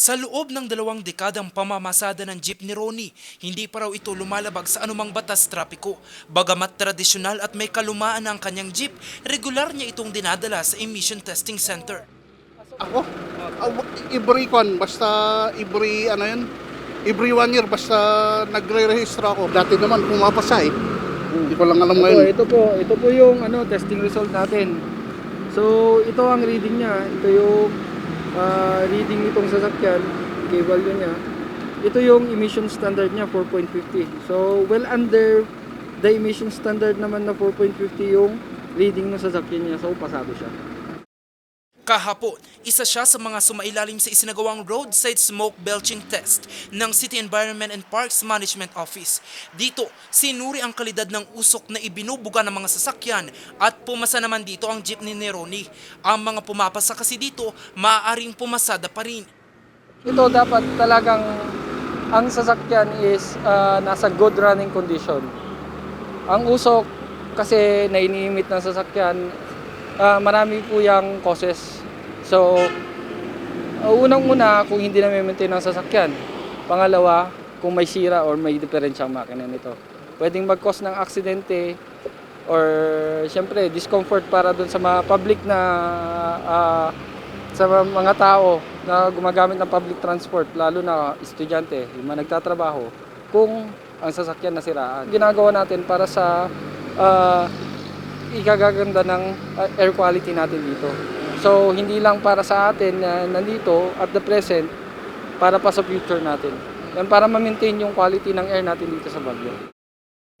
Sa loob ng dalawang dekadang pamamasada ng jeep ni Ronnie, hindi pa raw ito lumalabag sa anumang batas trapiko. Bagamat tradisyonal at may kalumaan ang kanyang jeep, regular niya itong dinadala sa emission testing center. Ako? Every con, basta every ano yun, every one year, basta nagre-register ako. Dati naman pumapasa eh. Hindi ko lang alam Ito, ngayon. ito po, ito po yung ano, testing result natin. So, ito ang reading niya. Ito yung ah, reading nitong sasakyan, K-value niya. Ito yung emission standard niya, 4.50. So, well under the emission standard naman na 4.50 yung reading ng sasakyan niya. So, pasado siya. Kahapon, isa siya sa mga sumailalim sa isinagawang roadside smoke belching test ng City Environment and Parks Management Office. Dito, sinuri ang kalidad ng usok na ibinubuga ng mga sasakyan at pumasa naman dito ang jeepney ni Ronnie. Ang mga pumapasa kasi dito, maaaring pumasada pa rin. Ito dapat talagang ang sasakyan is ah, nasa good running condition. Ang usok kasi na iniimit ng sasakyan, ah, marami po yung causes. So, uh, unang-una kung hindi na maintain ng sasakyan. Pangalawa, kung may sira or may diferensyang makina nito. Pwedeng mag-cause ng aksidente or syempre discomfort para dun sa mga public na ah, sa mga tao na gumagamit ng public transport, lalo na estudyante, yung mga nagtatrabaho, kung ang sasakyan nasiraan. Ginagawa natin para sa ah, ikagaganda ng ah, air quality natin dito. So, hindi lang para sa atin na nandito at the present, para pa sa future natin. Yan para ma-maintain yung quality ng air natin dito sa Baguio.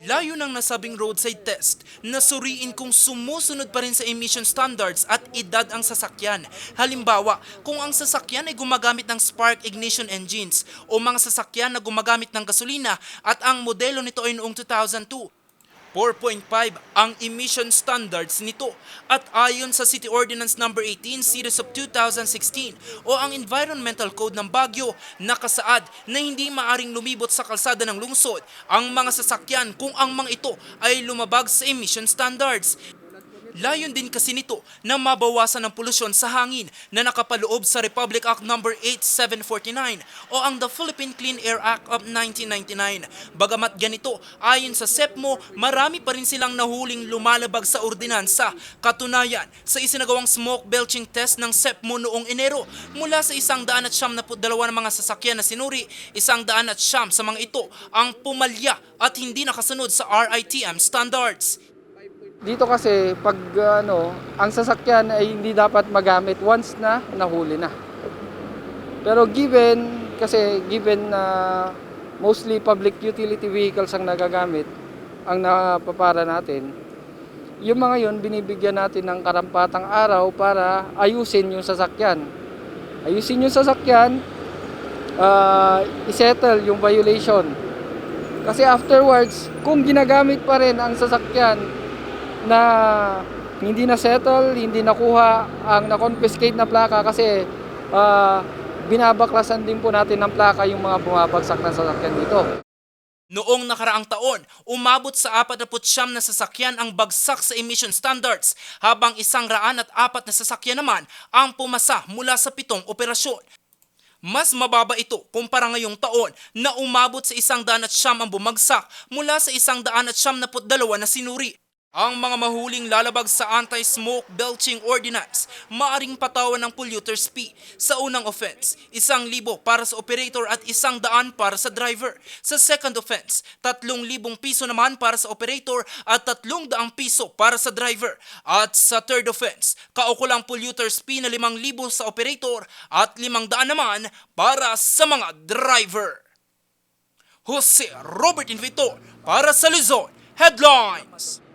Layo ng nasabing roadside test na suriin kung sumusunod pa rin sa emission standards at edad ang sasakyan. Halimbawa, kung ang sasakyan ay gumagamit ng spark ignition engines o mga sasakyan na gumagamit ng gasolina at ang modelo nito ay noong 2002. 4.5 ang emission standards nito at ayon sa City Ordinance Number 18 Series of 2016 o ang Environmental Code ng Baguio nakasaad na hindi maaring lumibot sa kalsada ng lungsod ang mga sasakyan kung ang mga ito ay lumabag sa emission standards. Layon din kasi nito na mabawasan ang polusyon sa hangin na nakapaloob sa Republic Act No. 8749 o ang The Philippine Clean Air Act of 1999. Bagamat ganito, ayon sa SEPMO, marami pa rin silang nahuling lumalabag sa ordinansa. Katunayan, sa isinagawang smoke belching test ng SEPMO noong Enero, mula sa isang daan at siyam na dalawa ng mga sasakyan na sinuri, isang daan at siyam sa mga ito ang pumalya at hindi nakasunod sa RITM standards. Dito kasi pag ano, ang sasakyan ay hindi dapat magamit once na nahuli na. Pero given kasi given na mostly public utility vehicles ang nagagamit ang napapara natin, yung mga yon binibigyan natin ng karampatang araw para ayusin yung sasakyan. Ayusin yung sasakyan, ah, isettle yung violation. Kasi afterwards, kung ginagamit pa rin ang sasakyan na hindi na settle, hindi nakuha ang na-confiscate na plaka kasi ah, binabaklasan din po natin ng plaka yung mga bumabagsak ng sasakyan dito. Noong nakaraang taon, umabot sa 49 na sasakyan ang bagsak sa emission standards, habang isang raan at apat na sasakyan naman ang pumasa mula sa pitong operasyon. Mas mababa ito kumpara ngayong taon na umabot sa isang daan at siyam ang bumagsak mula sa isang daan at siyam na dalawa na sinuri. Ang mga mahuling lalabag sa anti-smoke belching ordinance maaring patawan ng polluter's fee. Sa unang offense, isang libo para sa operator at isang daan para sa driver. Sa second offense, tatlong libong piso naman para sa operator at tatlong daang piso para sa driver. At sa third offense, kaukulang polluter's fee na limang libo sa operator at limang daan naman para sa mga driver. Jose Robert Invitor para sa Luzon Headlines.